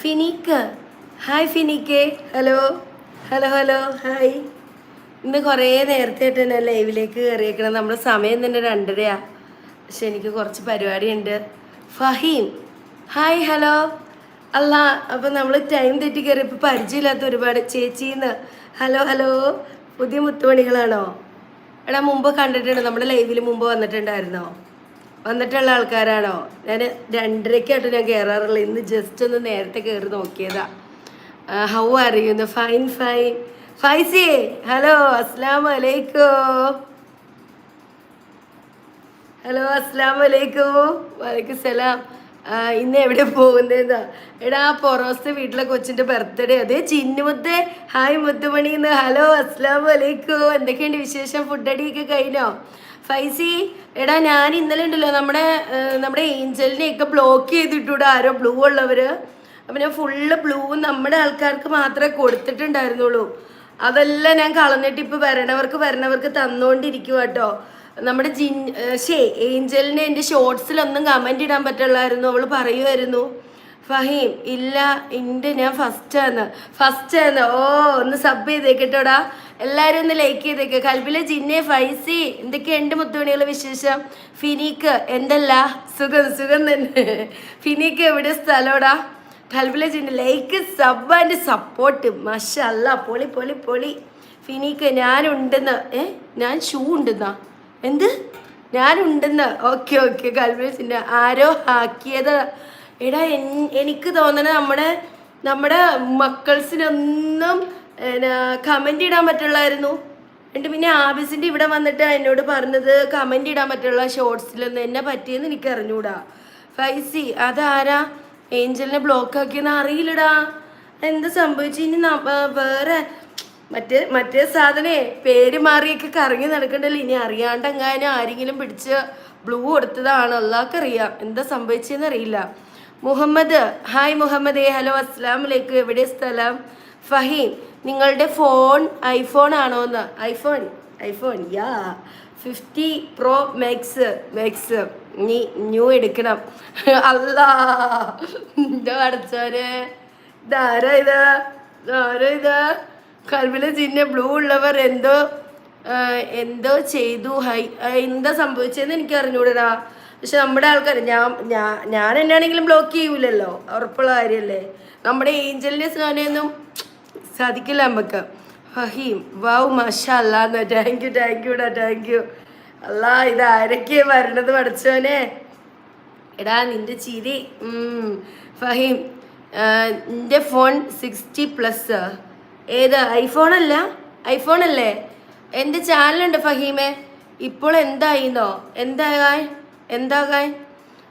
ഫിനിക്ക്. Hi ഫിനിക്ക്. Hello hello hello hi ഇന്ന് കുറേ നേരത്തെ ആയിട്ട് തന്നെ ലൈവിലേക്ക് കയറിയേക്കണം. നമ്മുടെ സമയം തന്നെ രണ്ടരയാ. പക്ഷെ എനിക്ക് കുറച്ച് പരിപാടിയുണ്ട്. ഫഹീം. ഹായ് ഹലോ അല്ല അപ്പം നമ്മൾ ടൈം തെറ്റി കയറിയപ്പോൾ പരിചയമില്ലാത്ത ഒരുപാട് ചേച്ചിന്ന്. ഹലോ ഹലോ പുതിയ മുത്തുമണികളാണോ? എടാ മുമ്പ് കണ്ടിട്ടുണ്ട്. നമ്മുടെ ലൈവിൽ മുമ്പ് വന്നിട്ടുണ്ടായിരുന്നോ? വന്നിട്ടുള്ള ആൾക്കാരാണോ? ഞാൻ രണ്ടരയ്ക്കായിട്ട് ഞാൻ കയറാറുള്ളത് ഇന്ന് ജസ്റ്റ് ഒന്ന് നേരത്തെ കയറി നോക്കിയതാ. ഹൗ അറിയുന്നു ഫൈൻ ഫൈൻ ഫൈസി ഹലോ അസ്സാം വലൈക്കോ ഹലോ അസ്സാം വലൈക്കോ വലൈക്കും സലാം. ഇന്ന് എവിടെ പോകുന്നതെന്നാ എടാ ആ പൊറോസത്തെ വീട്ടിലെ കൊച്ചിന്റെ ബർത്ത്ഡേ അതേ ചിന്നുമുത്തേ ഹായ് മുത്തുമണി എന്ന് ഹലോ അസ്സാം വലൈക്കോ എന്തൊക്കെയുണ്ട് വിശേഷം? ഫുഡ് അടിയൊക്കെ കഴിഞ്ഞോ? ഫൈസി എടാ ഞാൻ ഇന്നലെ ഉണ്ടല്ലോ നമ്മുടെ നമ്മുടെ ഏഞ്ചലിനെയൊക്കെ ബ്ലോക്ക് ചെയ്തിട്ടൂടെ ആരോ ബ്ലൂ ഉള്ളവര്. അപ്പം ഞാൻ ഫുള്ള് ബ്ലൂ നമ്മുടെ ആൾക്കാർക്ക് മാത്രമേ കൊടുത്തിട്ടുണ്ടായിരുന്നുള്ളൂ. അതെല്ലാം ഞാൻ കളഞ്ഞിട്ട് ഇപ്പൊ വരണവർക്ക് വരണവർക്ക് തന്നോണ്ടിരിക്കുക കേട്ടോ നമ്മുടെ ജിൻ ഷേ ഏഞ്ചലിന് എന്റെ ഷോർട്സിലൊന്നും കമന്റ് ഇടാൻ പറ്റുള്ളായിരുന്നു അവൾ പറയുമായിരുന്നു ഫഹീം ഇല്ല ഇണ്ട് ഞാൻ ഫസ്റ്റ് ആണ്. ഫസ്റ്റ് ആണ്. ഓ ഒന്ന് സബ് ചെയ്തേക്കട്ടോടാ. എല്ലാരും ഒന്ന് ലൈക്ക് ചെയ്തേക്ക്. കൽബിലെ ജിന്നെ ഫൈസി എന്തൊക്കെയുണ്ട് മുത്തുമണികളെ വിശേഷം? ഫിനീക്ക് എന്തല്ല? സുഖം സുഖം തന്നെ. ഫിനീക്ക് എവിടെ സ്ഥലോടാ? കൽബിലെ ജിന്നെ ലൈക്ക് സബ് ആൻഡ് സപ്പോർട്ട് മഷല്ല പൊളി പൊളി പൊളി. ഫിനീക്ക് ഞാനുണ്ടെന്ന്. ഏ? ഞാൻ ഷൂ ഉണ്ടെന്നാ? എന്ത്? ഞാനുണ്ടെന്ന്. ഓക്കെ ഓക്കെ കൽബിലെ ജിന്നെ ആരോ ആക്കിയത് എടാ എനിക്ക് തോന്നണ നമ്മുടെ നമ്മുടെ മക്കൾസിനൊന്നും കമന്റ് ഇടാൻ പറ്റുള്ളായിരുന്നു. എന്നിട്ട് പിന്നെ ആബിസിന്റെ ഇവിടെ വന്നിട്ട് എന്നോട് പറഞ്ഞത് കമന്റ് ഇടാൻ പറ്റുള്ള ഷോർട്സിലൊന്നും എന്നെ പറ്റിയെന്ന് എനിക്ക് അറിഞ്ഞൂടാ. ഫൈസി അതാരാ? ഏഞ്ചലിനെ ബ്ലോക്ക് ആക്കിയെന്ന് അറിയില്ലടാ. എന്ത് സംഭവിച്ചു? ഇനി വേറെ മറ്റേ മറ്റേ സാധനേ പേര് മാറിയൊക്കെ കറങ്ങി നടക്കണ്ടല്ലോ. ഇനി അറിയാണ്ടെങ്ങാനും ആരെങ്കിലും പിടിച്ച് ബ്ലൂ കൊടുത്തതാണ്? അല്ലാക്കറിയാം. എന്താ സംഭവിച്ചതെന്ന് അറിയില്ല. മുഹമ്മദ്. ഹായ് മുഹമ്മദ്. ഹലോ അസ്സാം വലൈക്കും എവിടെ സ്ഥലം? ഫഹീം നിങ്ങളുടെ ഫോൺ ഐഫോൺ ആണോ എന്ന്? IPhone iPhone yeah fifty pro max max നീ ന്യൂ എടുക്കണം. അല്ല എന്താ അടച്ചോനെ? ഇതാരോ ഇത്? ആരോ ചിഹ്ന ബ്ലൂ ഉള്ളവർ എന്തോ എന്തോ ചെയ്തു. ഹൈ എന്താ സംഭവിച്ചതെന്ന് എനിക്ക് അറിഞ്ഞൂടാ പക്ഷെ നമ്മുടെ ആൾക്കാർ ഞാൻ ഞാൻ എന്നാണെങ്കിലും ബ്ലോക്ക് ചെയ്യൂലല്ലോ ഉറപ്പുള്ള കാര്യമല്ലേ നമ്മുടെ ഏഞ്ചലിനെ സാധനമൊന്നും സാധിക്കില്ല നമുക്ക് ഫഹീം വാവ് മഷ അല്ലാന്ന് താങ്ക് യു താങ്ക് ഡാ താങ്ക് യു അല്ലാ ഇത് ആരൊക്കെയാ വരണത് പഠിച്ചോനെ എടാ നിന്റെ ചിരി ഫഹീം നിന്റെ ഫോൺ സിക്സ്റ്റി പ്ലസ് ഏത് ഐഫോണല്ല ഐഫോണല്ലേ എന്റെ ചാനലുണ്ട് ഫഹീമേ. ഇപ്പോൾ എന്തായിന്നോ? എന്താകാൻ എന്താകാൻ?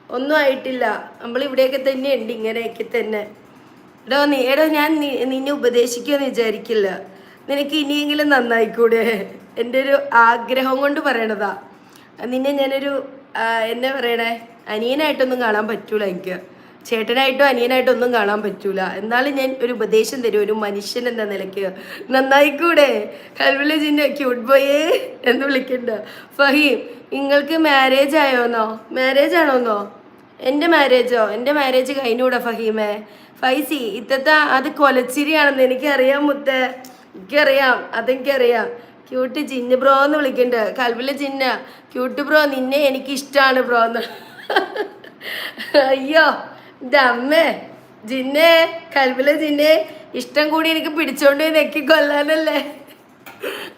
ഒന്നും ആയിട്ടില്ല. നമ്മൾ ഇവിടെയൊക്കെ തന്നെ ഉണ്ട് ഇങ്ങനെയൊക്കെ തന്നെ. എടോ നീ എടോ ഞാൻ നിന്നെ ഉപദേശിക്കുമെന്ന് വിചാരിക്കില്ല. നിനക്ക് ഇനിയെങ്കിലും നന്നായിക്കൂടെ? എന്റെ ഒരു ആഗ്രഹം കൊണ്ട് പറയണതാ. നിന്നെ ഞാനൊരു എന്നെ പറയണേ? അനിയനായിട്ടൊന്നും കാണാൻ പറ്റൂല എനിക്ക്. ചേട്ടനായിട്ടോ അനിയനായിട്ടോ ഒന്നും കാണാൻ പറ്റൂല. എന്നാലും ഞാൻ ഒരു ഉപദേശം തരും. ഒരു മനുഷ്യൻ എന്ന നിലയ്ക്ക്. നന്നായിക്കൂടെ? കൽവിളി ജിന്നെ ക്യൂട്ട് ബോയേ എന്ന് വിളിക്കണ്ട. ഫഹീം നിങ്ങൾക്ക് മാരേജ് ആയോന്നോ? മാരേജ് ആണോന്നോ? എന്റെ മാരേജോ എന്റെ മാരേജ് കഴിഞ്ഞൂടാ ഫഹീമേ. ഫൈസി ഇത്തത്തെ അത് കൊലച്ചിരിയാണെന്ന് എനിക്കറിയാം മുത്തേ. എനിക്കറിയാം അതെനിക്കറിയാം. ക്യൂട്ട് ജിന്ന് ബ്രോ എന്ന് വിളിക്കണ്ട്. കൽവിലെ ജിന്ന ക്യൂട്ട് ബ്രോ നിന്നെ എനിക്ക് ഇഷ്ടമാണ് ബ്രോ എന്ന്. അയ്യോ എന്റെ അമ്മേ. ജിന്നെ കൽവിലെ ജിന്നെ ഇഷ്ടം കൂടി എനിക്ക് പിടിച്ചോണ്ട് നെക്കി കൊല്ലാനല്ലേ?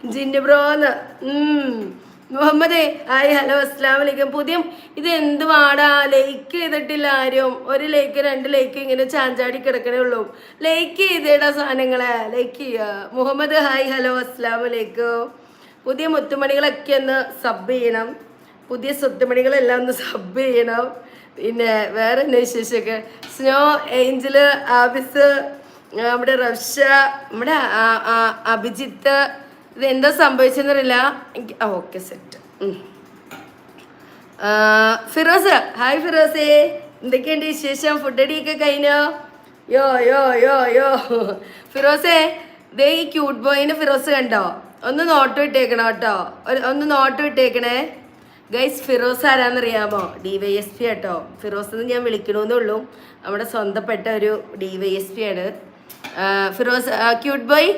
ജിന്നു ബ്രോന്ന് ഉം. മുഹമ്മദേ ഹായ് ഹലോ അസ്സാം വലൈക്കും പുതിയ ഇത് എന്ത് വാടാ ലൈക്ക് ചെയ്തിട്ടില്ല ആരും. ഒരു ലൈക്ക് രണ്ട് ലൈക്ക് ഇങ്ങനെ ചാഞ്ചാടി കിടക്കണേ ഉള്ളൂ. ലൈക്ക് ചെയ്തേടാ സാധനങ്ങളെ. ലൈക്ക് ചെയ്യുക മുഹമ്മദ് ഹായ് ഹലോ അസ്സാം വലൈക്കും പുതിയ മുത്തുമണികളൊക്കെ ഒന്ന് സബ് ചെയ്യണം. പുതിയ സ്വത്തുമണികളെല്ലാം ഒന്ന് സബ് ചെയ്യണം. പിന്നെ വേറെ എന്നാ വിശേഷമൊക്കെ? സ്നോ ഏഞ്ചൽ ആബിസ് നമ്മുടെ റഷ നമ്മുടെ അഭിജിത്ത് ഇത് എന്താ സംഭവിച്ചെന്നറിയില്ല ഓക്കെ സെറ്റ് ഫിറോസ് ഹായ് ഫിറോസേ. എന്തൊക്കെയുണ്ട് വിശേഷം? ഫുഡ് അടിയൊക്കെ കഴിഞ്ഞോ? യോ യോ യോ യോ. ഫിറോസേ ദേ ഈ ക്യൂട്ട് ബോയിന് ഫിറോസ് കണ്ടോ? ഒന്ന് നോട്ട് ഇട്ടേക്കണം കേട്ടോ? ഒന്ന് നോട്ട് ഇട്ടേക്കണേ. ഗൈസ് ഫിറോസ് ആരാന്നറിയാമോ? ഡി വൈ എസ് പി കേട്ടോ ഫിറോസ് എന്ന് ഞാൻ വിളിക്കണമെന്നേ ഉള്ളൂ. നമ്മുടെ സ്വന്തപ്പെട്ട ഒരു ഡി വൈ എസ് പി ആണ്. ഫിറോസ് ക്യൂട്ട് ബോയ്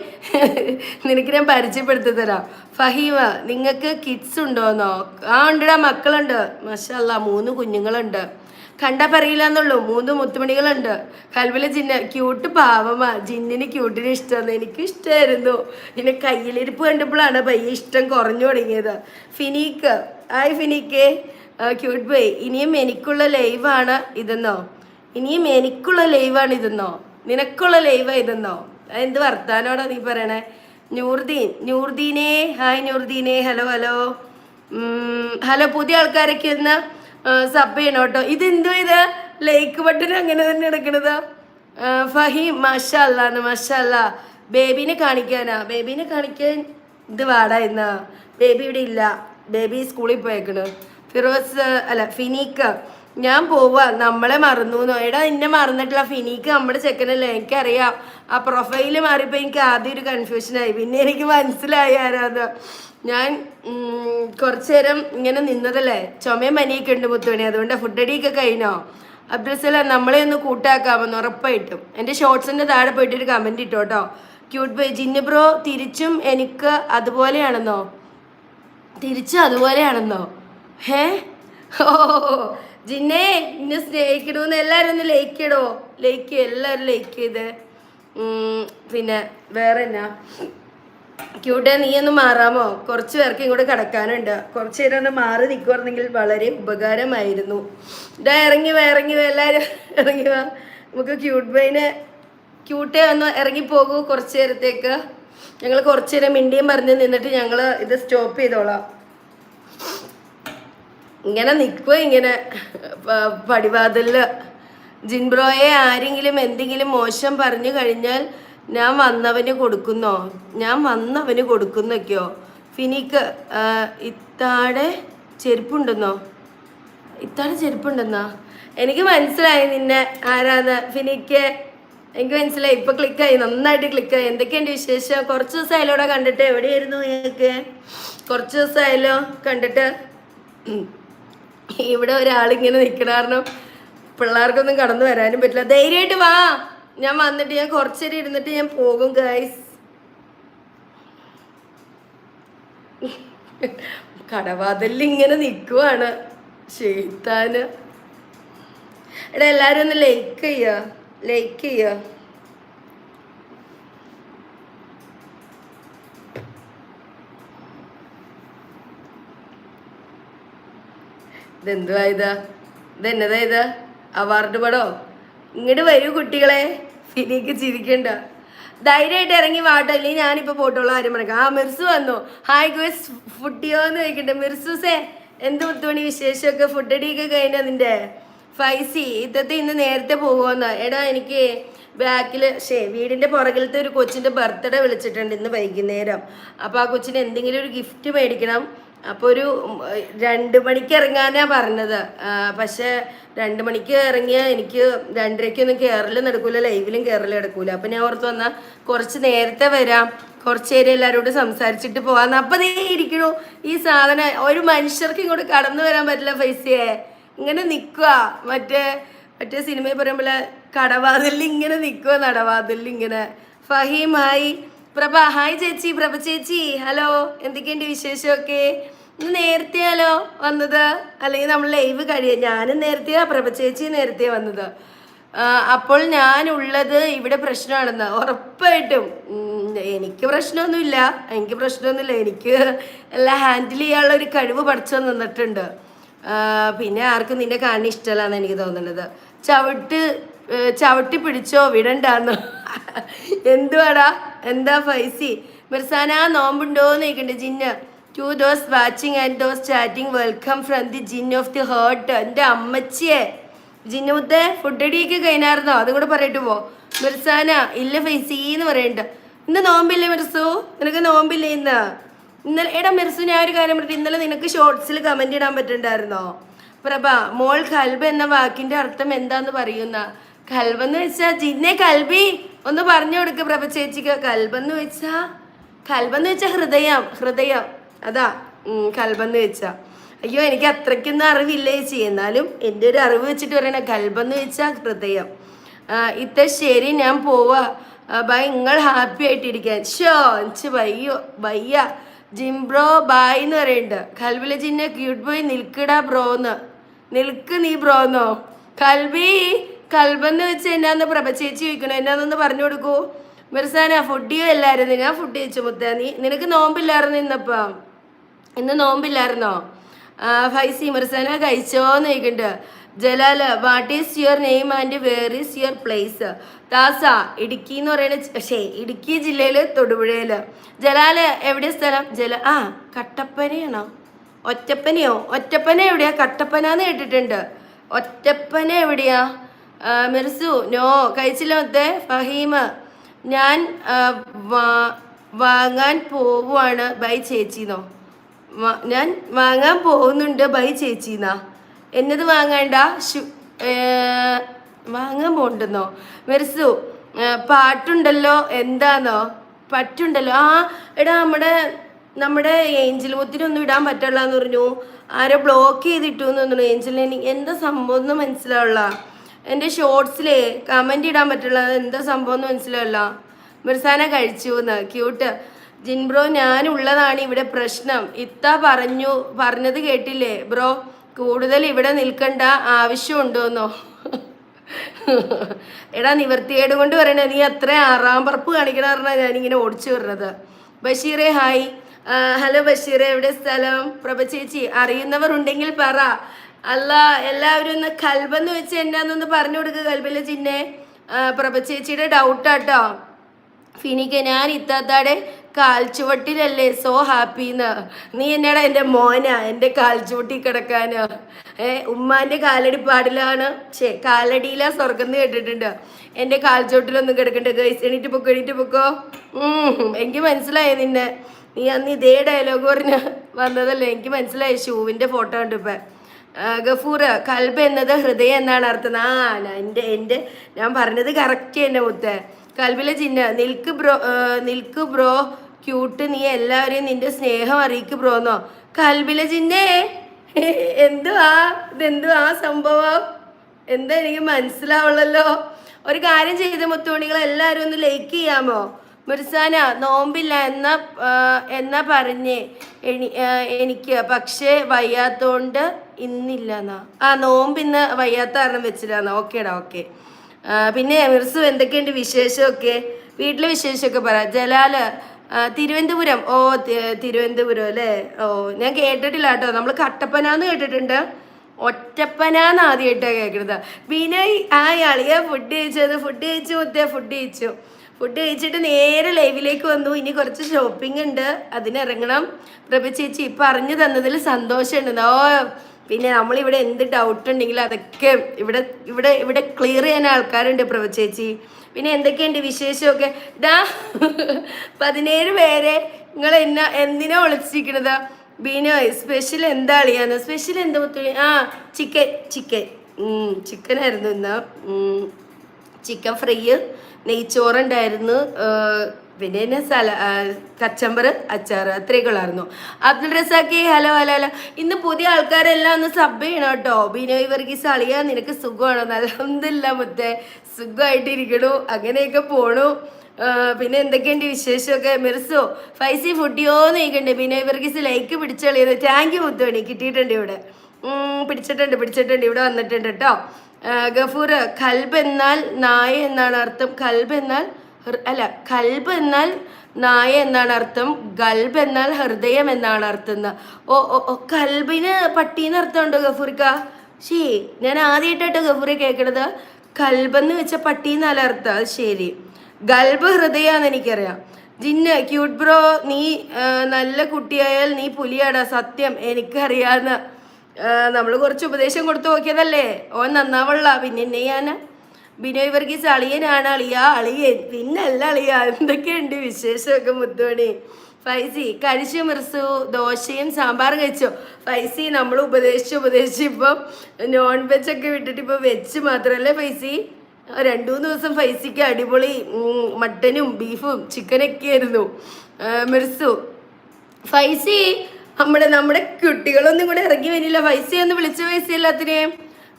നിനക്ക് ഞാൻ പരിചയപ്പെടുത്തി തരാം. ഫഹീമ നിങ്ങൾക്ക് കിഡ്സ് ഉണ്ടോന്നോ? ആ ഉണ്ടടാ മക്കളുണ്ട്. മഷല്ല മൂന്ന് കുഞ്ഞുങ്ങളുണ്ട്. കണ്ടാ പറയില്ല എന്നുള്ളൂ. മൂന്ന് മുത്തുമണികളുണ്ട്. കൽവിലെ ജിന്ന ക്യൂട്ട് പാവമാ. ജിന്നിന് ക്യൂട്ടിന് ഇഷ്ടമാണ് എനിക്ക് ഇഷ്ടമായിരുന്നു. പിന്നെ കയ്യിലിരിപ്പ് കണ്ടപ്പോഴാണ് പയ്യെ ഇഷ്ടം കുറഞ്ഞു തുടങ്ങിയത്. ഫിനീക്ക് ഹായ് ഫിനീക്കേ. ക്യൂട്ട് ബോയ് ഇനിയും എനിക്കുള്ള ലൈവാണ് ഇതെന്നോ? ഇനിയും എനിക്കുള്ള ലൈവാണ് ഇതെന്നോ? നിനക്കുള്ള ലൈവ് ഇതെന്നോ? എന്ത് വർത്താനോടാ നീ പറയണേ? നൂർദീൻ നൂർദീനേ ഹായ് നൂർദീനേ ഹലോ ഹലോ. ഹലോ പുതിയ ആൾക്കാരൊക്കെ ഒന്ന് സബ് ചെയ്യണം കേട്ടോ. ഇത് എന്തോ ഇത്? ലൈക്ക് ബട്ടൺ അങ്ങനെ തന്നെ എടുക്കണത്. ഫഹീം മഷാല്ലാന്ന് മഷാല്ല. ബേബീനെ കാണിക്കാനാ. ബേബീനെ കാണിക്കാൻ ഇത് വാടാ എന്നാ ബേബി ഇവിടെ ഇല്ല. ബേബി സ്കൂളിൽ പോയേക്കണ്. ഫിറോസ് അല്ല ഫിനീക്ക. ഞാൻ പോവാ. നമ്മളെ മറന്നു എടാ എന്നെ മറന്നിട്ടില്ല. ഫിനിക്ക് നമ്മുടെ ചെക്കനല്ലേ എനിക്കറിയാം. ആ പ്രൊഫൈൽ മാറിയപ്പോ എനിക്ക് ആദ്യം ഒരു കൺഫ്യൂഷനായി പിന്നെ എനിക്ക് മനസ്സിലായി ആരാന്ന്. ഞാൻ കുറച്ച് നേരം ഇങ്ങനെ നിന്നതല്ലേ? ചുമയും പനിയൊക്കെ ഉണ്ട് മുത്തുമണി. അതുകൊണ്ട് ഫുഡ് അടിയൊക്കെ കഴിഞ്ഞോ? അബ്ദുൽ സലാം നമ്മളെ ഒന്ന് കൂട്ടാക്കാമെന്ന് ഉറപ്പായിട്ടും. എന്റെ ഷോർട്സിന്റെ താഴെ പോയിട്ട് ഒരു കമന്റ് ഇട്ടോ കേട്ടോ. ക്യൂട്ട് ബൈ ജിന്നു ബ്രോ തിരിച്ചും എനിക്ക് അതുപോലെയാണെന്നോ? തിരിച്ചും അതുപോലെയാണെന്നോ? ഹേ? ഓ. ജിന്നെ ഇന്നെ സ്നേഹിക്കണമെന്ന് എല്ലാവരും ഒന്ന് ലൈക്ക് ഇടോ ലൈക്ക് എല്ലാവരും ലൈക്ക് ചെയ്ത് പിന്നെ വേറെ എന്നാ ക്യൂട്ടെ നീ ഒന്ന് മാറാമോ? കുറച്ച് പേർക്ക് ഇങ്ങോട്ട് കിടക്കാനുണ്ട്. കുറച്ച് നേരം ഒന്ന് മാറി നിൽക്കുവായിരുന്നെങ്കിൽ വളരെ ഉപകാരമായിരുന്നു. ഇതാ ഇറങ്ങി വാ ഇറങ്ങി വാ എല്ലാവരും ഇറങ്ങി വാ. നമുക്ക് ക്യൂട്ട് ബൈനെ ക്യൂട്ടെ ഒന്ന് ഇറങ്ങി പോകൂ കുറച്ച് നേരത്തേക്ക്. ഞങ്ങൾ കുറച്ചു നേരം മിണ്ടിയും പറഞ്ഞ് നിന്നിട്ട് ഞങ്ങൾ ഇത് സ്റ്റോപ്പ് ചെയ്തോളാം. ഇങ്ങനെ നിൽക്കുക ഇങ്ങനെ പടിവാതിൽ ജിൻബ്രോയെ ആരെങ്കിലും എന്തെങ്കിലും മോശം പറഞ്ഞു കഴിഞ്ഞാൽ ഞാൻ വന്നവന് കൊടുക്കുന്നോ? ഞാൻ വന്നവന് കൊടുക്കുന്നൊക്കെയോ? ഫിനിക്ക് ഇത്താടെ ചെരുപ്പുണ്ടെന്നോ? ഇത്താടെ ചെരുപ്പുണ്ടെന്നാ? എനിക്ക് മനസ്സിലായി നിന്നെ ആരാന്ന്. ഫിനിക്ക് എനിക്ക് മനസ്സിലായി. ഇപ്പൊ ക്ലിക്കായി നന്നായിട്ട് ക്ലിക്കായി. എന്തൊക്കെയുണ്ട് വിശേഷം? കുറച്ച് ദിവസമായാലോടെ കണ്ടിട്ട്. എവിടെയായിരുന്നു നിങ്ങൾക്ക് കുറച്ച് ദിവസമായാലോ കണ്ടിട്ട്. ഇവിടെ ഒരാളിങ്ങനെ നിൽക്കണ കാരണം പിള്ളേർക്കൊന്നും കടന്നു വരാനും പറ്റില്ല. ധൈര്യമായിട്ട് വാ. ഞാൻ വന്നിട്ട് ഞാൻ കുറച്ചേരം ഇരുന്നിട്ട് ഞാൻ പോകും ഗൈസ് കടവാതിലിൽ ഇങ്ങനെ നിൽക്കുവാണ് ചെയ്താന് എടാ എല്ലാരും ഒന്ന് ലൈക്ക് ചെയ്യ. ലൈക്ക് ചെയ്യ. ഇതെന്തുവാ ഇതാ? ഇതെന്നതാ ഇത്? അവാർഡ് പടോ? ഇങ്ങോട്ട് വരൂ കുട്ടികളെ. ഫിനിക്ക് ചിരിക്കണ്ട. ധൈര്യമായിട്ട് ഇറങ്ങി വാട്ടോ. അല്ലെങ്കിൽ ഞാനിപ്പോ പോട്ടുള്ള ആരും പറയാം ആ മിർസു വന്നു. ഹായ് ഗുസ് ഫുഡിയോ എന്ന് ചോദിക്കട്ടെ മിർസുസേ എന്ത് മുത്തുമണി വിശേഷമൊക്കെ? ഫുഡ് അടിയൊക്കെ കഴിഞ്ഞ നിന്റെ? ഫൈസി ഇത്തത്തെ ഇന്ന് നേരത്തെ പോകുമെന്ന് എടാ എനിക്ക് ബാക്കിൽ ഷേ വീടിന്റെ പുറകിലത്തെ ഒരു കൊച്ചിന്റെ ബർത്ത്ഡേ വിളിച്ചിട്ടുണ്ട് ഇന്ന് വൈകുന്നേരം. അപ്പോൾ ആ കൊച്ചിന് എന്തെങ്കിലും ഒരു ഗിഫ്റ്റ് മേടിക്കണം. അപ്പോൾ ഒരു രണ്ട് മണിക്ക് ഇറങ്ങാനാ പറഞ്ഞത് പക്ഷെ രണ്ട് മണിക്ക് ഇറങ്ങിയ എനിക്ക് രണ്ടരയ്ക്കൊന്നും കയറലും നടക്കൂല ലൈവിലും കയറലും നടക്കൂല. അപ്പം ഞാൻ ഓർത്ത് വന്നാൽ കുറച്ച് നേരത്തെ വരാം. കുറച്ച് നേരം എല്ലാവരോടും സംസാരിച്ചിട്ട് പോവാന്ന്. അപ്പം നീ ഇരിക്കണു. ഈ സാധനം ഒരു മനുഷ്യർക്ക് ഇങ്ങോട്ട് കടന്നു വരാൻ പറ്റില്ല പൈസയെ ഇങ്ങനെ നിൽക്കുക മറ്റേ മറ്റേ സിനിമയിൽ പറയുമ്പോൾ കടവാതിലിൽ ഇങ്ങനെ നിൽക്കുക നടവാതിലിൽ ഇങ്ങനെ പ്രഭ ഹായ് ചേച്ചി പ്രഭ ചേച്ചി. ഹലോ എന്തൊക്കെയുണ്ട് വിശേഷമൊക്കെ? ഇന്ന് നേരത്തെയാലോ വന്നത്? അല്ലെങ്കിൽ നമ്മൾ ലൈവ് കഴിയ ഞാനും നേരത്തെയാ പ്രഭ ചേച്ചി നേരത്തെ വന്നത്. അപ്പോൾ ഞാൻ ഉള്ളത് ഇവിടെ പ്രശ്നമാണെന്ന് ഉറപ്പായിട്ടും. എനിക്ക് പ്രശ്നമൊന്നുമില്ല. എനിക്ക് പ്രശ്നമൊന്നുമില്ല. എനിക്ക് എല്ലാം ഹാൻഡിൽ ചെയ്യാനുള്ള ഒരു കഴിവ് പഠിച്ചു നിന്നിട്ടുണ്ട്. പിന്നെ ആർക്കും നിന്നെ കാണാൻ ഇഷ്ടമല്ലാന്ന് എനിക്ക് തോന്നുന്നത്. ചവിട്ട് ചവിട്ടി പിടിച്ചോ? വിടണ്ടെന്ന്? എന്തുവാടാ? എന്താ ഫൈസി? മിർസാന നോമ്പുണ്ടോ എന്ന് ചോദിക്കണ്ടേ ജിന്ന്. To those watching and those chatting welcome from the jinn of the heart എന്റെ അമ്മച്ചിയെ. ജിന്നുമുത്തെ ഫുഡ് അടിയൊക്കെ കഴിഞ്ഞായിരുന്നോ? അതും കൂടെ പറയട്ട് പോ. മിർസാന ഇല്ല ഫൈസി എന്ന് പറയണ്ട. ഇന്ന് നോമ്പില്ലേ മിർസു? നിനക്ക് നോമ്പില്ലേ ഇന്ന്? ഇന്നലെ എടാ മിർസു ഞാൻ ഒരു കാര്യം പറഞ്ഞു ഇന്നലെ നിനക്ക് ഷോർട്സിൽ കമന്റ് ഇടാൻ പറ്റുന്നുണ്ടായിരുന്നോ പ്രഭ മോൾ ഖൽബ് എന്ന വാക്കിന്റെ അർത്ഥം എന്താന്ന് പറയുന്ന? കൽബെന്ന് വെച്ചാ ജിന്നെ കൽബി ഒന്ന് പറഞ്ഞു കൊടുക്ക് പ്രഭ ചേച്ചിക്ക്. കൽബെന്ന് വെച്ചാ കൽബെന്ന് വെച്ചാ ഹൃദയം ഹൃദയം. അതാ ഉം, കൽബെന്ന് വെച്ചാ. അയ്യോ എനിക്ക് അത്രയ്ക്കൊന്നും അറിവില്ല ചേച്ചി? എന്നാലും എന്റെ ഒരു അറിവ് വെച്ചിട്ട് പറയണ കൽബെന്ന് വെച്ചാ ഹൃദയം. ഇത്ത ശരി ഞാൻ പോവാ. ബൈ നിങ്ങൾ ഹാപ്പി ആയിട്ടിരിക്കാൻ. ഷോ എനിക്ക് വയ്യോ വയ്യ. ജിംബ്രോ ബായ് എന്ന് പറയുന്നുണ്ട് കൽബിലെ ജിന്നെ ക്യൂട്ട് ബോയ് നിൽക്കടാ ബ്രോന്ന്. നിൽക്ക് നീ ബ്രോന്നോ. കൽബി കൽബെന്ന് വെച്ച് എന്നാന്ന് പ്രഭ ചേച്ചി ചോദിക്കണോ എന്നാന്നൊന്ന് പറഞ്ഞു കൊടുക്കൂ. മിർസാന ഫുഡിയോ അല്ലായിരുന്നു ഞാൻ ഫുഡ് കഴിച്ചു മുത്ത. നീ നിനക്ക് നോമ്പില്ലായിരുന്നു ഇന്നപ്പം? ഇന്ന് നോമ്പില്ലായിരുന്നോ? ഫൈസി മിർസാന കഴിച്ചോന്ന് ചോദിക്കുന്നുണ്ട് Jalal what is your name and where is your place ദാസ ഇടുക്കി എന്ന് പറയുന്ന ഷേ ഇടുക്കി ജില്ലയിൽ തൊടുപുഴയിൽ. ജലാൽ എവിടെ സ്ഥലം? ജല ആ കട്ടപ്പനയാണോ? ഒറ്റപ്പനയോ? ഒറ്റപ്പന എവിടെയാ? കട്ടപ്പനാന്ന് കേട്ടിട്ടുണ്ട്. ഒറ്റപ്പന എവിടെയാ? മിർസു നോ കഴിച്ചില്ല മൊത്തേ ഫഹീമ. ഞാൻ വാങ്ങാൻ പോവുകയാണ് ബൈ ചേച്ചിന്നോ. ഞാൻ വാങ്ങാൻ പോകുന്നുണ്ട് ബൈ ചേച്ചിന്നാ. എന്നത് വാങ്ങണ്ട വാങ്ങാൻ പോണ്ടെന്നോ. മിർസു പാട്ടുണ്ടല്ലോ എന്താന്നോ? പറ്റുണ്ടല്ലോ. ആ എടാ നമ്മുടെ നമ്മുടെ ഏഞ്ചൽ മുത്തിനൊന്നും ഇടാൻ എന്ന് പറഞ്ഞു. ആരോ ബ്ലോക്ക് ചെയ്തിട്ടു എന്ന് തോന്നുന്നു. ഏഞ്ചലിനെ എന്താ സംഭവം എന്ന് മനസ്സിലാവുള്ള എന്റെ ഷോർട്സിലേ കമന്റ് ഇടാൻ പറ്റുള്ള എന്താ സംഭവം എന്ന് മനസ്സിലാവില്ല മിർസാന കഴിച്ചു എന്ന് ക്യൂട്ട് ജിൻബ്രോ ഞാനുള്ളതാണ് ഇവിടെ പ്രശ്നം. ഇത്ത പറഞ്ഞു പറഞ്ഞത് കേട്ടില്ലേ? ബ്രോ കൂടുതൽ ഇവിടെ നിൽക്കണ്ട. ആവശ്യമുണ്ടോന്നോ? എടാ നിവർത്തിയേട് കൊണ്ട് പറയണേ നീ അത്ര ആറാം പറപ്പ് കാണിക്കണ പറഞ്ഞാൽ ഞാനിങ്ങനെ ഓടിച്ചു വരുന്നത് ബഷീറെ ഹായ് ഹലോ ബഷീർ എവിടെ സ്ഥലം? പ്രഭ ചേച്ചി അറിയുന്നവർ ഉണ്ടെങ്കിൽ പറ. അല്ല എല്ലാവരും ഒന്ന് കൽബെന്ന് വെച്ച് എന്നാന്നൊന്ന് പറഞ്ഞു കൊടുക്കുക കൽബിലെ ചിന്നെ. പ്രഭ ചേച്ചിയുടെ ഡൗട്ടാട്ടോ ഫിനിക്ക് ഞാൻ ഇത്താത്താടെ കാൽച്ചുവട്ടിലല്ലേ സോ ഹാപ്പിന്ന് നീ എന്നാടാ എന്റെ മോനാ എന്റെ കാൽച്ചുവട്ടി കിടക്കാന്? ഏ ഉമ്മാന്റെ കാലടി പാടിലാണ്. ഛേ കാലടിയിലാ സ്വർഗം കേട്ടിട്ടുണ്ട്. എന്റെ കാൽച്ചുവട്ടിലൊന്നും കിടക്കണ്ട. ഗൈസ് എണീറ്റ് പൊക്കോ എണീറ്റ് പൊക്കോ. എനിക്ക് മനസ്സിലായി നിന്നെ? നീ അന്ന് ഇതേ ഡയലോഗ് പറഞ്ഞ വന്നതല്ലേ? എനിക്ക് മനസ്സിലായി ഷൂവിന്റെ ഫോട്ടോ ഉണ്ട് ഗഫൂർ കൽബ് എന്നത് ഹൃദയം എന്നാണ് അർത്ഥം. ആ എന്റെ എന്റെ ഞാൻ പറഞ്ഞത് കറക്റ്റ് തന്നെ മുത്തേ. കൽബിലെ ചിഹ്ന നിൽക്ക് ബ്രോ നിൽക്ക് ബ്രോ ക്യൂട്ട് നീ എല്ലാവരെയും നിന്റെ സ്നേഹം അറിയിക്ക് ബ്രോന്നോ കൽബിലെ ചിഹ്നേ എന്തുവാ? ഇതെന്തുവാ സംഭവം? എന്താ എനിക്ക് മനസ്സിലാവുള്ളല്ലോ? ഒരു കാര്യം ചെയ്ത മുത്തുമണികൾ എല്ലാവരും ഒന്ന് ലൈക്ക് ചെയ്യാമോ? മിർസാന നോമ്പില്ല എന്ന എന്ന പറഞ്ഞ് എനി എനിക്ക്. പക്ഷേ വയ്യാത്തോണ്ട് ഇന്നില്ല എന്നാ ആ നോമ്പ് ഇന്ന് വയ്യാത്ത കാരണം വെച്ചില്ലാന്നാ. ഓക്കേടാ ഓക്കെ. പിന്നെ മിർസു എന്തൊക്കെയുണ്ട് വിശേഷമൊക്കെ? വീട്ടിലെ വിശേഷമൊക്കെ പറ. ജലാൽ തിരുവനന്തപുരം. ഓ തിരുവനന്തപുരം അല്ലേ? ഓ ഞാൻ കേട്ടിട്ടില്ല കേട്ടോ നമ്മൾ കട്ടപ്പനാന്ന് കേട്ടിട്ടുണ്ട്. ഒറ്റപ്പനാന്ന് ആദ്യമായിട്ടാണ് കേൾക്കുന്നത് വിനയ് ആ അളിയ ഫുഡ് കഴിച്ചത്. ഫുഡ് കഴിച്ചു മുത്തേ ഫുഡ് കഴിച്ചു. ഫുഡ് കഴിച്ചിട്ട് നേരെ ലൈവിലേക്ക് വന്നു. ഇനി കുറച്ച് ഷോപ്പിംഗ് ഉണ്ട്. അതിനിറങ്ങണം. പ്രഭ ചേച്ചി അറിഞ്ഞു തന്നതിൽ സന്തോഷമുണ്ട്. ഓ പിന്നെ നമ്മളിവിടെ എന്ത് ഡൗട്ട് ഉണ്ടെങ്കിലും അതൊക്കെ ഇവിടെ ഇവിടെ ഇവിടെ ക്ലിയർ ചെയ്യാൻ ആൾക്കാരുണ്ട് പ്രഭ ചേച്ചി. പിന്നെ എന്തൊക്കെയുണ്ട് വിശേഷമൊക്കെ? ഡാ പതിനേഴ് പേരെ നിങ്ങൾ എന്നാ എന്തിനാ ഒളിച്ചിരിക്കണത് ബീനോ സ്പെഷ്യൽ എന്താ അളിയാന്ന് സ്പെഷ്യൽ എന്താ ആ ചിക്കൻ ചിക്കൻ ചിക്കനായിരുന്നു ഇന്ന്. ചിക്കൻ ഫ്രൈ നെയ്ച്ചോറുണ്ടായിരുന്നു ഉണ്ടായിരുന്നു പിന്നെ എന്നെ സല കച്ചമ്പർ അച്ചാർ അത്രയൊക്കെ ഉള്ളായിരുന്നു. Abdul Razaki hello hello hello. ഇന്ന് പുതിയ ആൾക്കാരെല്ലാം ഒന്ന് സബ് ചെയ്യണം കേട്ടോ. ബിനോയ് വർഗീസ് അളിയ നിനക്ക് സുഖമാണോ? നല്ല മുത്തേ. സുഖമായിട്ടിരിക്കണു. അങ്ങനെയൊക്കെ പോണു. പിന്നെ എന്തൊക്കെയുണ്ട് വിശേഷമൊക്കെ? മിർസോ ഫൈസി ഫുഡിയോന്ന് ചോദിക്കണ്ടേ. ബിനോയ് വർഗീസ് ലൈക്ക് പിടിച്ചളിയത് താങ്ക് യു മുത്തോണി കിട്ടിയിട്ടുണ്ട് ഇവിടെ. പിടിച്ചിട്ടുണ്ട് പിടിച്ചിട്ടുണ്ട്. ഇവിടെ വന്നിട്ടുണ്ട് കേട്ടോ. ഗഫൂർ കൽബ് എന്നാൽ നായ എന്നാണ് അർത്ഥം. കൽബ് എന്നാൽ അല്ല കൽബ് എന്നാൽ നായ എന്നാണ് അർത്ഥം. ഗൽബ് എന്നാൽ ഹൃദയം എന്നാണ് അർത്ഥം. ഓ ഓ കൽബിന് പട്ടീന്ന് അർത്ഥമുണ്ടോ ഗഫൂർക്ക ശേ ഞാൻ ആദ്യമായിട്ടാട്ടോ ഗഫൂറെ കേൾക്കണത്. കൽബെന്ന് വെച്ച പട്ടീന്നല്ല അർത്ഥം. അത് ശരി. ഗൽബ് ഹൃദയാന്ന് എനിക്കറിയാം. ജിന്ന് ക്യൂട്ട് ബ്രോ നീ നല്ല കുട്ടിയായാൽ നീ പുലിയാടാ സത്യം എനിക്കറിയാന്ന്. നമ്മൾ കുറച്ച് ഉപദേശം കൊടുത്തു നോക്കിയതല്ലേ? ഓൻ നന്നാവള്ള പിന്നെ എന്നെ ഞാൻ ബിനോയ് വർഗീസ് അളിയനാണ് അളിയ അളിയൻ. പിന്നല്ല അളിയ. എന്തൊക്കെയുണ്ട് വിശേഷമൊക്കെ മുത്തുമണി? ഫൈസി കഴിച്ചു മിർസു ദോശയും സാമ്പാർ കഴിച്ചോ? ഫൈസി നമ്മൾ ഉപദേശിച്ച് ഉപദേശിച്ച് ഇപ്പം നോൺ വെജ് ഒക്കെ വിട്ടിട്ട് ഇപ്പോൾ വെജ് മാത്രമല്ലേ ഫൈസി? രണ്ടു മൂന്ന് ദിവസം ഫൈസിക്ക് അടിപൊളി മട്ടനും ബീഫും ചിക്കനൊക്കെ ആയിരുന്നു. മിർസു. ഫൈസി നമ്മുടെ നമ്മുടെ കുട്ടികളൊന്നും കൂടെ ഇറങ്ങി വരില്ല. പൈസ ഒന്ന് വിളിച്ച പൈസ എല്ലാത്തിനെയും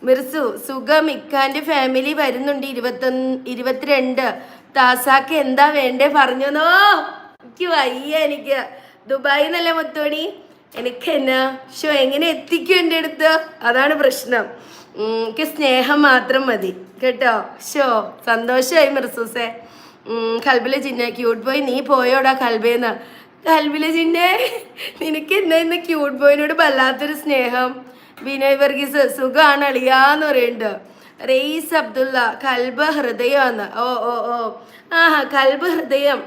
മിർസു സുഖം. ഇക്കാന്റെ ഫാമിലി വരുന്നുണ്ട്. ഇരുപത്തൊന്ന് ഇരുപത്തിരണ്ട്. താസാക്ക് എന്താ വേണ്ടേ പറഞ്ഞോന്നോ? എനിക്ക് വയ്യ എനിക്ക്. ദുബായി നല്ല മുത്തോണി? എനിക്ക് എന്നാ ഷോ എങ്ങനെ എത്തിക്കും എന്റെ അടുത്ത്? അതാണ് പ്രശ്നം. എനിക്ക് സ്നേഹം മാത്രം മതി. കേട്ടോ? ഷോ സന്തോഷമായി മിർസൂസേ. കൽബിലെ ചിന്ന ക്യൂട്ട് ബോയ് നീ പോയോടാ കൽബേന്ന്. കൽബിലെ ചിന്നെ നിനക്ക് എന്താ ഇന്ന് ക്യൂട്ട് ബോയിനോട് വല്ലാത്തൊരു സ്നേഹം? വിനയ് വർഗീസ് സുഖമാണ് അളിയാന്ന് പറയുന്നുണ്ട് റെയ്സ് അബ്ദുള്ള കൽബ ഹൃദയമാണ്. ഓ ഓ ഓ. ആഹ് കൽബ് ഹൃദയം.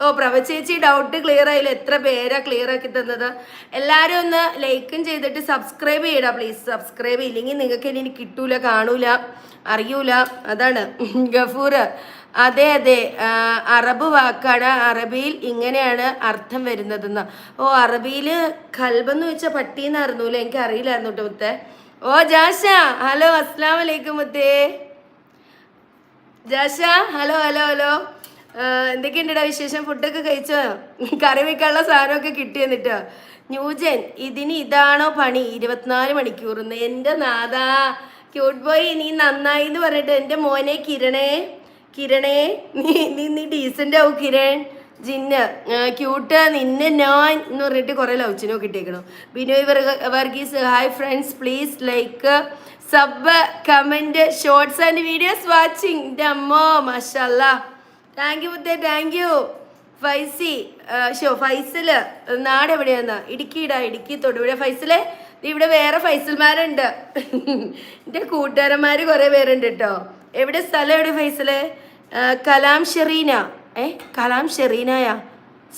ഓ പ്രഭ ചേച്ചി ഡൗട്ട് ക്ലിയർ ആയില്ല? എത്ര പേരാ ക്ലിയർ ആക്കി തന്നത്? എല്ലാവരും ഒന്ന് ലൈക്കും ചെയ്തിട്ട് സബ്സ്ക്രൈബ് ചെയ്യടാ പ്ലീസ് സബ്സ്ക്രൈബ് ചെയ്യില്ലെങ്കിൽ നിങ്ങൾക്ക് ഇനി കിട്ടൂല കാണൂല അറിയൂല. അതാണ്. ഗഫൂർ അതെ അതെ. അറബ് വാക്കാണ് അറബിയിൽ ഇങ്ങനെയാണ് അർത്ഥം വരുന്നതെന്ന്. ഓ അറബിയിൽ കൽബെന്ന് വെച്ചാൽ പട്ടിന്നായിരുന്നു അല്ലേ? എനിക്ക് അറിയില്ലായിരുന്നു കേട്ടോ മുത്തേ. ഓ ജാഷ ഹലോ അസ്സാം വലൈക്കും മുത്തേ. Jasha hello hello hello. എന്തൊക്കെയുണ്ടടാ വിശേഷം? ഫുഡൊക്കെ കഴിച്ചോ? കറി വെക്കാനുള്ള സാധനമൊക്കെ കിട്ടി എന്നിട്ടോ? ന്യൂജൻ ഇതിന് ഇതാണോ പണി? ഇരുപത്തിനാല് മണിക്കൂറിന്ന് എന്റെ നാദാ ക്യൂട്ട് ബോയ് നീ നന്നായി എന്ന് പറഞ്ഞിട്ട് എന്റെ മോനെ കിരണേ. കിരണേ നീ നീ നീ ഡീസന്റ് ആവും കിരൺ. ജിന്ന് ക്യൂട്ട് നിന്നെ ഞാൻ എന്ന് പറഞ്ഞിട്ട് കുറേ ലൗച്ചിനോ കിട്ടിയേക്കണം ബിനോയ് വർഗ- Varghese hi friends please like sub comment shorts and videos watching എന്റെ അമ്മോ മഷല്ല. താങ്ക് യു മുത്തേ താങ്ക് യു ഫൈസി ഷോ ഫൈസൽ നാട് എവിടെയാന്നാ? ഇടുക്കിയിടാ ഇടുക്കി തൊടുപുഴ. ഫൈസലെ ഇവിടെ വേറെ ഫൈസൽമാരുണ്ട്. എന്റെ കൂട്ടുകാരന്മാർ കുറേ പേരുണ്ട് കേട്ടോ എവിടെ സ്ഥലം എവിടെ ഫൈസൽ? കലാം ഷെറീന. ഏ കലാം ഷെറീനയാ.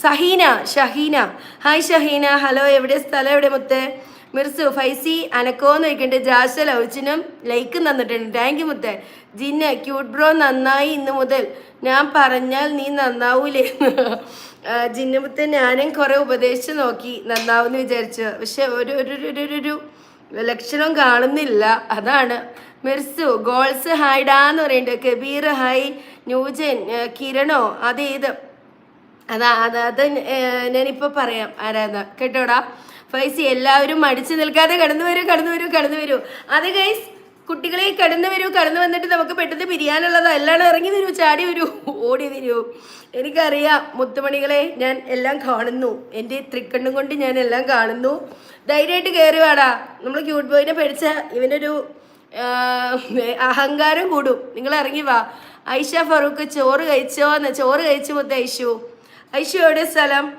സഹീന ഷഹീന. ഹായ് ഷഹീന ഹലോ എവിടെ സ്ഥലം എവിടെ മുത്ത്? മിർസു ഫൈസി അനക്കോന്ന് ചോദിക്കണ്ട്. ജാസ ലൗച്ചിനും ലൈക്കും തന്നിട്ടുണ്ട്. താങ്ക് യു മുത്തേ. ജിന്ന ക്യൂട്ട് ബ്രോ നന്നായി ഇന്ന് മുതൽ. ഞാൻ പറഞ്ഞാൽ നീ നന്നാവൂലേ? ജിന്ന മുത്തേ ഞാനും കുറേ ഉപദേശിച്ച് നോക്കി നന്നാവെന്ന് വിചാരിച്ചു. പക്ഷെ ഒരു- ഒരു ഒരു ലക്ഷണം കാണുന്നില്ല. അതാണ് മിർസു ഗോൾസ് ഹൈഡാന്ന് പറയുന്നുണ്ട്. കബീർ ഹൈ ന്യൂജൻ കിരണോ അതേത് അതാ അത് അത് ഞാനിപ്പോൾ പറയാം ആരാന്ന്. കേട്ടോടാ? ഫൈസി എല്ലാവരും മടിച്ചു നിൽക്കാതെ കടന്നു വരൂ കടന്നു വരൂ കടന്നു വരൂ. അത് ഗൈസ് കുട്ടികളെ കടന്നു വരൂ കടന്നു വന്നിട്ട് നമുക്ക് പെട്ടെന്ന് പിരിയാനുള്ളത് അല്ലാണ്ട് ഇറങ്ങി വരൂ ചാടി വരൂ ഓടി വരൂ. എനിക്കറിയാം മുത്തുമണികളെ ഞാൻ എല്ലാം കാണുന്നു. എന്റെ തൃക്കണ്ണും കൊണ്ട് ഞാൻ എല്ലാം കാണുന്നു. ധൈര്യമായിട്ട് കയറി വാടാ. നമ്മൾ ക്യൂട്ട് ബോയിനെ പഠിച്ച ഇവനൊരു അഹങ്കാരം കൂടും. നിങ്ങൾ ഇറങ്ങി വാ. ഐഷ ഫറൂഖ് ചോറ് കഴിച്ചോ എന്ന്. ചോറ് കഴിച്ചു മുത്ത ഐഷു. ഐഷു എവിടെ സ്ഥലം?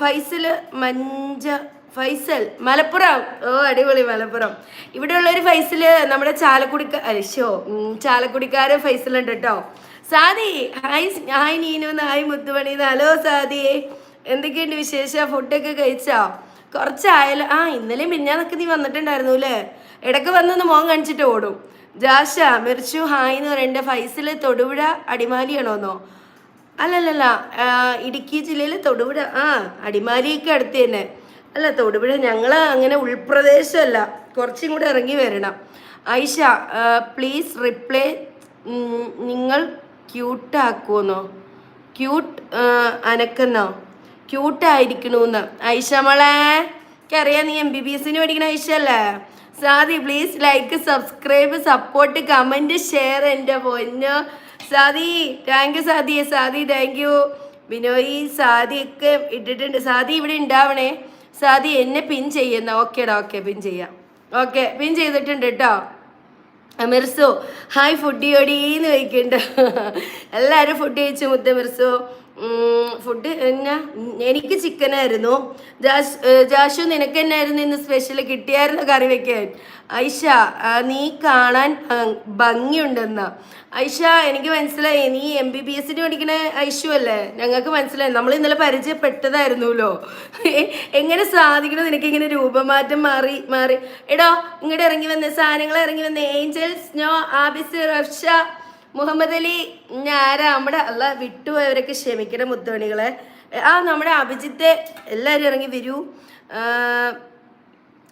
ഫൈസൽ മഞ്ച ഫൈസൽ മലപ്പുറം. ഓ അടിപൊളി മലപ്പുറം. ഇവിടെ ഉള്ളൊരു ഫൈസൽ നമ്മുടെ ചാലക്കുടിക്ക ഐഷോ ചാലക്കുടിക്കാരൻ ഫൈസലുണ്ട് കേട്ടോ. Sadi hi hi Neenu hi മുത്തുമണി ഹലോ സാദി. എന്തൊക്കെയുണ്ട് വിശേഷം? ഫുഡൊക്കെ കഴിച്ചോ? കുറച്ചായാലും ആ ഇന്നലെ മിന്നാന്നൊക്കെ നീ വന്നിട്ടുണ്ടായിരുന്നു അല്ലേ? ഇടയ്ക്ക് വന്നൊന്ന് മോൻ കാണിച്ചിട്ട് ഓടും. ജാഷ മിർച്ചു ഹായ് എന്ന് പറയുന്നത് ഫൈസിൽ തൊടുപുഴ അടിമാലിയാണോന്നോ? അല്ലല്ലല്ല ഇടുക്കി ജില്ലയിൽ തൊടുപുഴ ആ അടിമാലിയൊക്കെ അടുത്ത് തന്നെ. അല്ല തൊടുപുഴ ഞങ്ങൾ അങ്ങനെ ഉൾപ്രദേശമല്ല കുറച്ചും കൂടെ ഇറങ്ങി വരണം. ഐഷ പ്ലീസ് റിപ്ലൈ നിങ്ങൾ ക്യൂട്ടാക്കുമെന്നോ ക്യൂട്ട് അനക്കെന്നോ? ക്യൂട്ടായിരിക്കണമെന്ന് ഐഷ മോളെ എനിക്കറിയാം നീ എം ബി ബി എസിന് പഠിക്കണ ഐഷ അല്ലേ? Sadi please like subscribe support comment share എന്റെ പൊന്ന്. Sadi thank you Sadi. Sadi thank you Binoy Sadi ഒക്കെ ഇട്ടിട്ടുണ്ട്. സാദി ഇവിടെ ഉണ്ടാവണേ. സാദി എന്നെ പിൻ ചെയ്യുന്ന. ഓക്കേടാ ഓക്കെ പിൻ ചെയ്യാം. ഓക്കെ പിൻ ചെയ്തിട്ടുണ്ട് കേട്ടോ മിർസു ഹായ് ഫുഡ് എന്ന് ചോദിക്കുന്നുണ്ട്. എല്ലാവരും ഫുഡ് കഴിച്ചു മുത്ത മിർസു. ഫുഡ് എന്നാ എനിക്ക് ചിക്കനായിരുന്നു ജാഷ് നിനക്ക് എന്നായിരുന്നു ഇന്ന് സ്പെഷ്യൽ കിട്ടിയായിരുന്നു കറി വെക്കാൻ? ഐഷ നീ കാണാൻ ഭംഗിയുണ്ടെന്ന. ഐഷ എനിക്ക് മനസ്സിലായി നീ എം ബി ബി എസിന് പഠിക്കണ ഐഷു അല്ലേ? ഞങ്ങൾക്ക് മനസ്സിലായി. നമ്മൾ ഇന്നലെ പരിചയപ്പെട്ടതായിരുന്നല്ലോ. എങ്ങനെ സാധിക്കണം നിനക്ക് ഇങ്ങനെ രൂപമാറ്റം മാറി മാറി? എടോ ഇങ്ങോട്ട് ഇറങ്ങി വന്ന സാധനങ്ങൾ ഇറങ്ങി വന്ന. ഏഞ്ചൽസ് നോ ആബിസ് റഫ്ഷ മുഹമ്മദ് അലി ഞാരാ നമ്മുടെ അല്ല വിട്ടുപോയവരൊക്കെ ക്ഷമിക്കണം മുത്തോണികളെ ആ നമ്മുടെ അഭിജിത്തെ എല്ലാവരും ഇറങ്ങി വരൂ.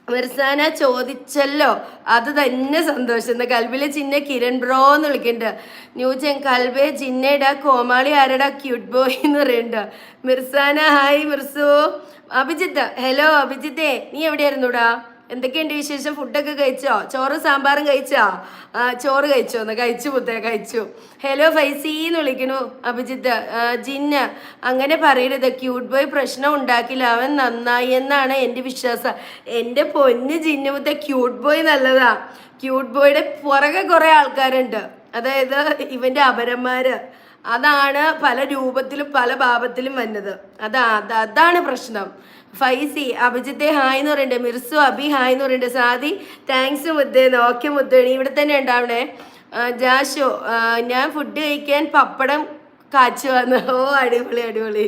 മിർസാന ചോദിച്ചല്ലോ. അത് തന്നെ സന്തോഷം. എന്താ കൽബിലെ ചിന്ന കിരൺ ബ്രോ എന്ന് വിളിക്കുന്നുണ്ട്. ന്യൂജൻ കൽബെ ചിന്നയുടെ കോമാളി ആരടാ ക്യൂട്ട് ബോയ് എന്ന് പറയുന്നുണ്ട്. മിർസാന ഹായ് മിർസു. അഭിജിത്ത് ഹലോ അഭിജിത്തേ നീ എവിടെയായിരുന്നുടാ? എന്തൊക്കെയുണ്ട് വിശേഷം? ഫുഡൊക്കെ കഴിച്ചോ? ചോറ് സാമ്പാറും കഴിച്ചോ? ചോറ് കഴിച്ചോ? എന്ന് കഴിച്ചു പുത്തേ കഴിച്ചു. ഹലോ ഫൈസി എന്ന് വിളിക്കണു അഭിജിത്ത്. ജിന്ന ജിന്ന് അങ്ങനെ പറയരുത്. ക്യൂട്ട് ബോയ് പ്രശ്നം ഉണ്ടാക്കില്ല. അവൻ നന്നായി എന്നാണ് എന്റെ വിശ്വാസം. എന്റെ പൊന്ന് ജിന്നു പുത്തേ ക്യൂട്ട് ബോയ് നല്ലതാ. ക്യൂട്ട് ബോയുടെ പുറകെ കുറേ ആൾക്കാരുണ്ട്. അതായത് ഇവന്റെ അപരന്മാര്. അതാണ് പല രൂപത്തിലും പല ഭാവത്തിലും വന്നത്. അതാ അതാണ് പ്രശ്നം. ഫൈസി അഭിജിത്തെ ഹായ് എന്ന് പറയുന്നുണ്ട്. മിർസു അബി ഹായ് എന്ന് പറയുന്നുണ്ട്. സാദി താങ്ക്സ് മുദ്ദേന്ന് ഓക്കെ മുദ്ദേണി ഇവിടെ തന്നെ ഉണ്ടാവണേ. ജാഷോ ഞാൻ ഫുഡ് കഴിക്കാൻ പപ്പടം കാച്ചു വന്നു ഓ അടിപൊളി അടിപൊളി.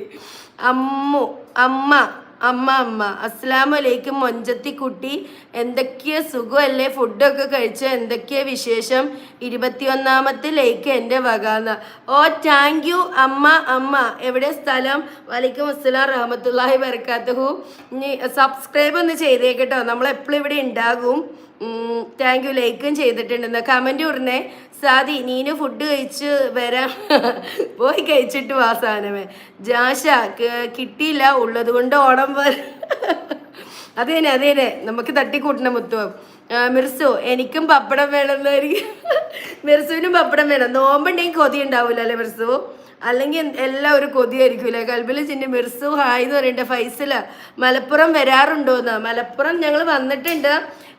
അമ്മു അമ്മ. അമ്മ അമ്മ. അസ്സലാമലൈക്കും മൊഞ്ചത്തി കുട്ടി എന്തൊക്കെയോ സുഖമല്ലേ? ഫുഡൊക്കെ കഴിച്ചോ? എന്തൊക്കെയോ വിശേഷം? ഇരുപത്തിയൊന്നാമത്തെ ലേക്ക് എന്റെ വകാന്ന്. ഓ താങ്ക് യു അമ്മ അമ്മ. എവിടെ സ്ഥലം? വലൈക്കും അസ്സലാം റഹമത്തുല്ലാഹി വരക്കാത്തഹു ഇനി സബ്സ്ക്രൈബ് ഒന്ന് ചെയ്തേക്കട്ടോ നമ്മളെപ്പോഴും ഇവിടെ ഉണ്ടാകും. താങ്ക് യു ലൈക്കും ചെയ്തിട്ടുണ്ടെന്ന്. കമന്റ് ഉടനെ സാദി നീന് ഫുഡ് കഴിച്ച് വരാം. പോയി കഴിച്ചിട്ട് വാ സാധനമേ. ജാഷ കിട്ടിയില്ല ഉള്ളത് കൊണ്ട് ഓടം വര അതേനെ അതേനെ. നമുക്ക് തട്ടിക്കൂട്ടണം മുത്തുവം. മിർസു എനിക്കും പപ്പടം വേണമെന്നായിരിക്കും മിർസുവിനും പപ്പടം വേണം. നോമ്പുണ്ടെങ്കിൽ കൊതി ഉണ്ടാവില്ല അല്ലേ മിർസു? അല്ലെങ്കിൽ എല്ലാം ഒരു കൊതിയായിരിക്കൂലേ കൽബിൽ ചിന്നി മിർസു ഹായ് എന്ന് പറയണ്ട ഫൈസല മലപ്പുറം വരാറുണ്ടോന്ന്? മലപ്പുറം ഞങ്ങൾ വന്നിട്ടുണ്ട്.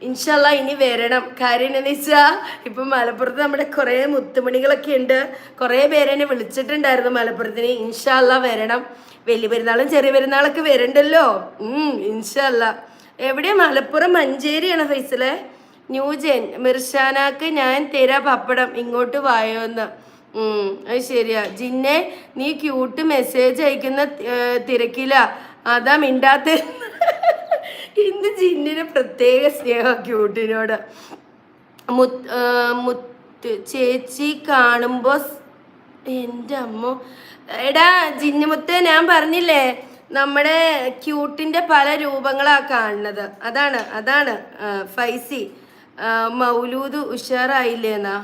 ഇൻഷല്ല ഇനി വരണം. കാര്യം എന്താണെന്ന് വെച്ചാൽ ഇപ്പം മലപ്പുറത്ത് നമ്മുടെ കുറേ മുത്തുമണികളൊക്കെ ഉണ്ട്. കുറേ പേരെന്നെ വിളിച്ചിട്ടുണ്ടായിരുന്നു മലപ്പുറത്തിന്. ഇൻഷല്ല വരണം. വലിയ പെരുന്നാളും ചെറിയ പെരുന്നാളൊക്കെ വരണ്ടല്ലോ. ഇൻഷല്ല എവിടെയാ? മലപ്പുറം മഞ്ചേരിയാണ് ഫൈസലെ. ന്യൂജൻ മിർഷാനാക്ക് ഞാൻ തരാ പപ്പടം ഇങ്ങോട്ട് വായോന്ന്. അത് ശരിയാ. ജിന്നെ നീ ക്യൂട്ട് മെസ്സേജ് അയക്കുന്ന തിരക്കില. അതാ മിണ്ടാത്ത. ഇന്ന് ജിന്നിന് പ്രത്യേക സ്നേഹ ക്യൂട്ടിനോട് മുത്ത് മുത്ത് ചേച്ചി കാണുമ്പോൾ എന്റെ അമ്മ. എടാ ജിന്നുമുത്ത് ഞാൻ പറഞ്ഞില്ലേ? നമ്മുടെ ക്യൂട്ടിന്റെ പല രൂപങ്ങളാണ് കാണുന്നത്. അതാണ് അതാണ് ഫൈസി. മൗലൂദ് ഉഷാറായില്ലേന്നാ?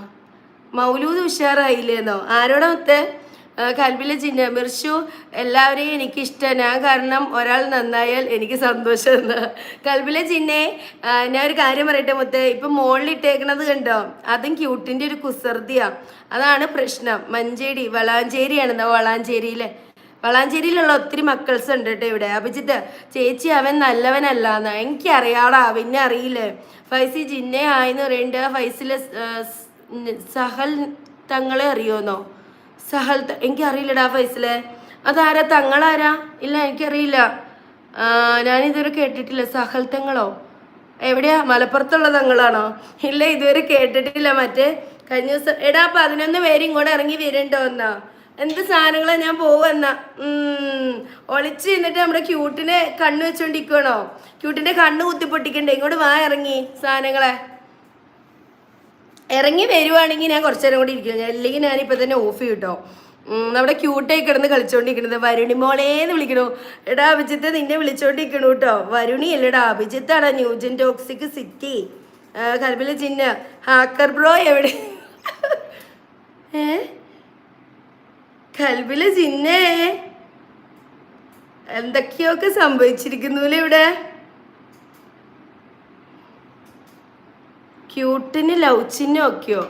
മൗലൂദ് ഉഷാറായില്ലേന്നോ? ആരോടാ മുത്തേ? കൽബിലെ ചിഹ്ന മിർഷു എല്ലാവരെയും എനിക്കിഷ്ടം ഞാൻ കാരണം ഒരാൾ നന്നായാൽ എനിക്ക് സന്തോഷം കൽബിലെ ചിഹ്നെ ഞാൻ ഒരു കാര്യം പറയട്ടെ മുത്തേ? ഇപ്പം മുകളിലിട്ടേക്കണത് കണ്ടോ? അതും ക്യൂട്ടിന്റെ ഒരു കുസൃതിയാ. അതാണ് പ്രശ്നം. മഞ്ചേരി വളാഞ്ചേരിയാണെന്നോ? വളാഞ്ചേരിയിലെ വളാഞ്ചേരിയിലുള്ള ഒത്തിരി മക്കൾസ് ഉണ്ട് കേട്ടോ ഇവിടെ. അഭിജിത്ത് ചേച്ചി അവൻ നല്ലവനല്ല നല്ലവനല്ലാന്ന്. എനിക്കറിയാടാ പിന്നെ അറിയില്ലേ? ഫൈസി ജിന്നെ ആയെന്ന് പറയുന്നുണ്ട് ഫൈസിലെ സഹൽ തങ്ങളെ അറിയോന്നോ? സഹൽ എനിക്കറിയില്ലടാ ഫൈസിലെ. അതാരാ തങ്ങളാരാ? ഇല്ല എനിക്കറിയില്ല. ഞാനിതുവരെ കേട്ടിട്ടില്ല. സഹൽ തങ്ങളോ? എവിടെയാ? മലപ്പുറത്തുള്ള തങ്ങളാണോ? ഇല്ല ഇതുവരെ കേട്ടിട്ടില്ല. മറ്റേ കഴിഞ്ഞ ദിവസം എടാ പതിനൊന്ന് പേര് ഇങ്ങോട്ട് ഇറങ്ങി വരണ്ടോ എന്നാ? എന്ത് സാധനങ്ങളെ ഞാൻ പോവെന്ന? ഒളിച്ച് നിന്നിട്ട് നമ്മുടെ ക്യൂട്ടിനെ കണ്ണ് വെച്ചോണ്ടിരിക്കണോ ക്യൂട്ടിന്റെ കണ്ണ് കുത്തിപ്പൊട്ടിക്കണ്ടേ? ഇങ്ങോട്ട് വാ ഇറങ്ങി സാധനങ്ങളെ. ഇറങ്ങി വരുവാണെങ്കിൽ ഞാൻ കുറച്ചു നേരം കൂടി ഇരിക്കും. അല്ലെങ്കിൽ ഞാൻ ഞാനിപ്പോൾ തന്നെ ഓഫ് ചെയ്യും കേട്ടോ നമ്മുടെ ക്യൂട്ടായി കിടന്ന് കളിച്ചോണ്ടിരിക്കണത് വരുണി മോളേന്ന് വിളിക്കണു. എടാ അഭിജിത്ത് നിന്നെ വിളിച്ചോണ്ടിരിക്കണു കേട്ടോ. വരുണി അല്ലടാ. അഭിജിത്താണ് ന്യൂജൻ ടോക്സിക് സിറ്റി. കൽബിലെ ചിന്ന. ഹാക്കർ ബ്രോ എവിടെ? ഏ? കൽബിലെ ചിന്നേ എന്തൊക്കെയൊക്കെ സംഭവിച്ചിരിക്കുന്നുല്ലേ ഇവിടെ? ക്യൂട്ടിന് ലവ് ചിഹ്നം ഒക്കെയോ?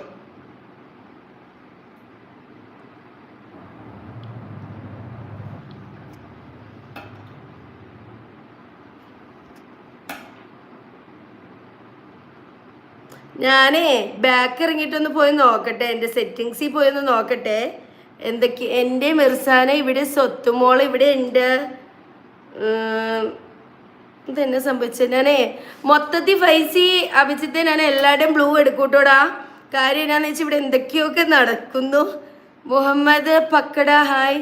ഞാനേ ബാക്ക് ഇറങ്ങിയിട്ടൊന്ന് പോയി നോക്കട്ടെ. എന്റെ സെറ്റിങ്സിൽ പോയി ഒന്ന് നോക്കട്ടെ. എന്തൊക്കെ എന്റെ മിർസാന ഇവിടെ സ്വത്തുമോൾ ഇവിടെ ഉണ്ട്. ഇതെന്നെ സംഭവിച്ചത് ഞാനേ മൊത്തത്തിൽ ഫൈസി അഭിജിത്തെ ഞാൻ എല്ലാവരുടെയും ബ്ലൂ എടുക്കൂട്ടോടാ. കാര്യം എന്നാന്ന് വെച്ചാൽ ഇവിടെ എന്തൊക്കെയൊക്കെ നടക്കുന്നു? മുഹമ്മദ് പക്കട ഹായ്.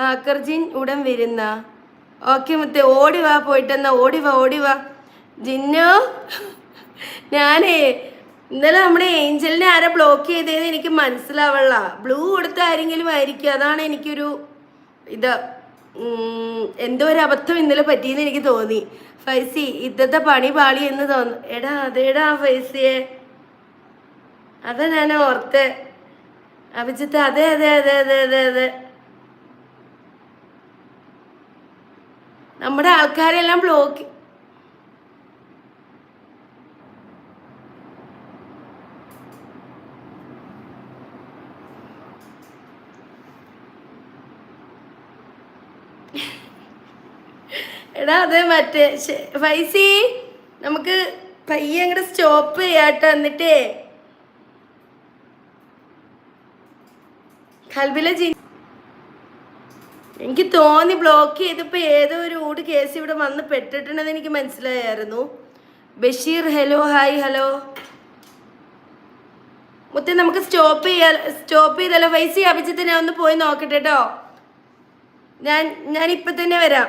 ഹാക്കർജിൻ ഉടൻ വരുന്ന. ഓക്കെ മുത്തേ ഓടി വാ പോയിട്ടെന്നാ ഓടി വാ ഓടി വാ. ജിന്നു ഞാനേ ഇന്നലെ നമ്മുടെ ഏഞ്ചലിനെ ആരെ ബ്ലോക്ക് ചെയ്തതെന്ന് എനിക്ക് മനസ്സിലാവള്ള ബ്ലൂ കൊടുത്ത ആരെങ്കിലും ആയിരിക്കും. അതാണ് എനിക്കൊരു ഇത്. എന്തോ ഒരു അബദ്ധം ഇന്നലെ പറ്റിയെന്ന് എനിക്ക് തോന്നി. ഫൈസി ഇന്നത്തെ പണി പാളി എന്ന് തോന്നുന്നു എടാ അതേടാ ഫൈസിയെ. അതാ ഞാൻ ഓർത്ത്. അഭിജിത്ത് അതെ അതെ അതെ അതെ അതെ അതെ. നമ്മുടെ ആൾക്കാരെല്ലാം ബ്ലോക്ക് എടാ അത് മറ്റേ ഫൈസി നമുക്ക് പയ്യെ അങ്ങോട്ട് സ്റ്റോപ്പ് ചെയ്യാട്ടോ എന്നിട്ടേ. കൽബിലെ ജി എനിക്ക് തോന്നി ബ്ലോക്ക് ചെയ്തപ്പോ ഏതോ ഒരു ഊട് കേസ് ഇവിടെ വന്ന് പെട്ടിട്ടുണ്ടെന്ന് എനിക്ക് മനസ്സിലായായിരുന്നു. ബഷീർ ഹലോ ഹായ് ഹലോ മുത്തേ നമുക്ക് സ്റ്റോപ്പ് ചെയ്യാ സ്റ്റോപ്പ് ചെയ്തല്ലോ. പൈസ അഭിജിത്ത് ഞാൻ ഒന്ന് പോയി നോക്കട്ടെ കേട്ടോ ഞാൻ ഞാൻ ഇപ്പൊ തന്നെ വരാം.